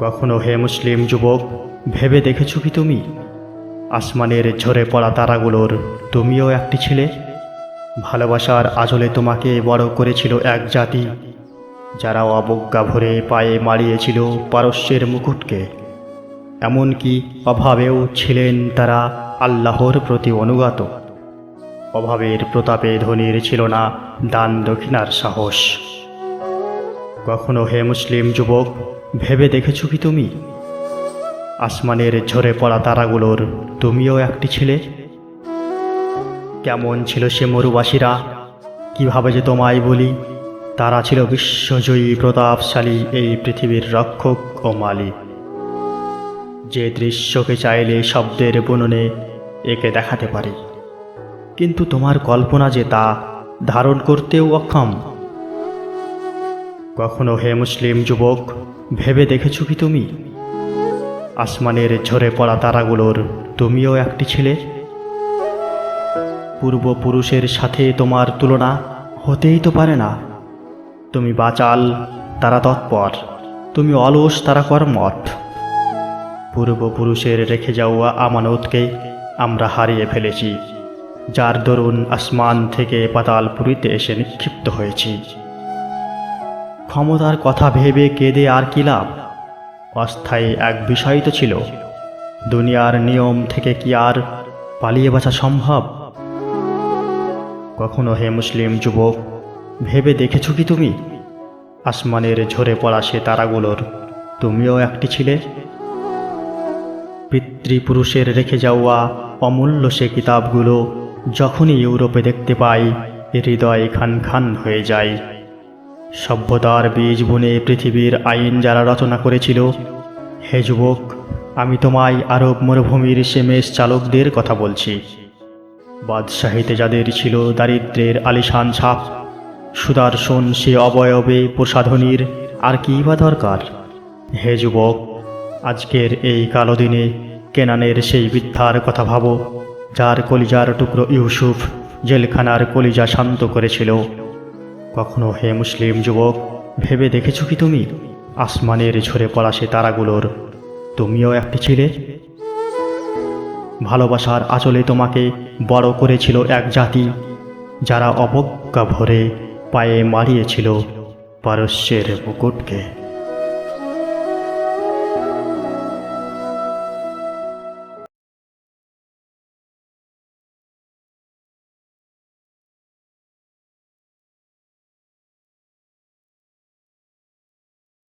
কখনো হে মুসলিম যুবক, ভেবে দেখেছ কি তুমি? আসমানের ঝরে পড়া তারাগুলোর তুমিও একটি ছেলে? ভালোবাসার আজলে তোমাকে বড় করেছিল এক জাতি, যারা অবজ্ঞা ভরে পায়ে মারিয়েছিল পারস্যের মুকুটকে। এমনকি অভাবেও ছিলেন তারা আল্লাহর প্রতি অনুগত। অভাবের প্রতাপে ধনীর ছিল না দান দক্ষিণার সাহস। কখনো হে মুসলিম যুবক, ভেবে দেখেছ কি তুমি? আসমানের ঝরে পড়া তারাগুলোর তুমিও একটি ছেলে? কেমন ছিল সে মরুবাসীরা? কীভাবে যে তোমায় বলি? তারা ছিল বিশ্বজয়ী, প্রতাপশালী এই পৃথিবীর রক্ষক ও মালিক। যে দৃশ্যকে চাইলে শব্দের বুননে একে দেখাতে পারি। কিন্তু তোমার কল্পনা যে তা, ধারণ করতেও অক্ষম। কখনো হে মুসলিম যুবক, ভেবে দেখেছ কি তুমি? আসমানের ঝরে পড়া তারাগুলোর তুমিও একটি ছেলে? পূর্বপুরুষের সাথে তোমার তুলনা হতেই তো পারে না। তুমি বাচাল, তারা তৎপর, তুমি অলস, তারা কর্মঠ। পূর্বপুরুষের রেখে যাওয়া আমানতকে আমরা হারিয়ে ফেলেছি। যার দরুন আসমান থেকে পাতালপুরীতে এসে নিক্ষিপ্ত হয়েছি। ক্ষমতার কথা ভেবে কেঁদে আর কি লাভ? অস্থায়ী এক বিষয় তো ছিল। দুনিয়ার নিয়ম থেকে কি আর পালিয়ে বাঁচা সম্ভব? কখনো হে মুসলিম যুবক, ভেবে দেখেছ কি তুমি? আসমানের ঝরে পড়া সে তারাগুলোর তুমিও একটি ছিলে? পিতৃপুরুষের রেখে যাওয়া অমূল্য সে কিতাবগুলো যখনই ইউরোপে দেখতে পাই হৃদয় খান খান হয়ে যায়। সভ্যতার বীজ বুনে পৃথিবীর আইন যারা রচনা করেছিল, হে যুবক, আমি তোমায় আরব মরুভূমির সেমেশ চালকদের কথা বলছি। বাদশাহীতে যাদের ছিল দারিদ্রের আলিশান ছাপ, সুদর্শন সে অবয়বে প্রসাধনীর আর কী বা দরকার? হে যুবক, আজকের এই কালো দিনে কেনানের সেই বৃদ্ধার কথা ভাবো। যার কলিজার টুকরো ইউসুফ জেলখানার কলিজা শান্ত করেছিল। কখনো হে মুসলিম যুবক, ভেবে দেখেছ কি তুমি? আসমানের ঝরে পড়া সে তারাগুলোর, তুমিও একটি ছিলে? ভালোবাসার আচলে তোমাকে বড় করেছিল এক জাতি, যারা অবজ্ঞা ভরে পায়ে মারিয়েছিল পারস্যের মুকুটকে।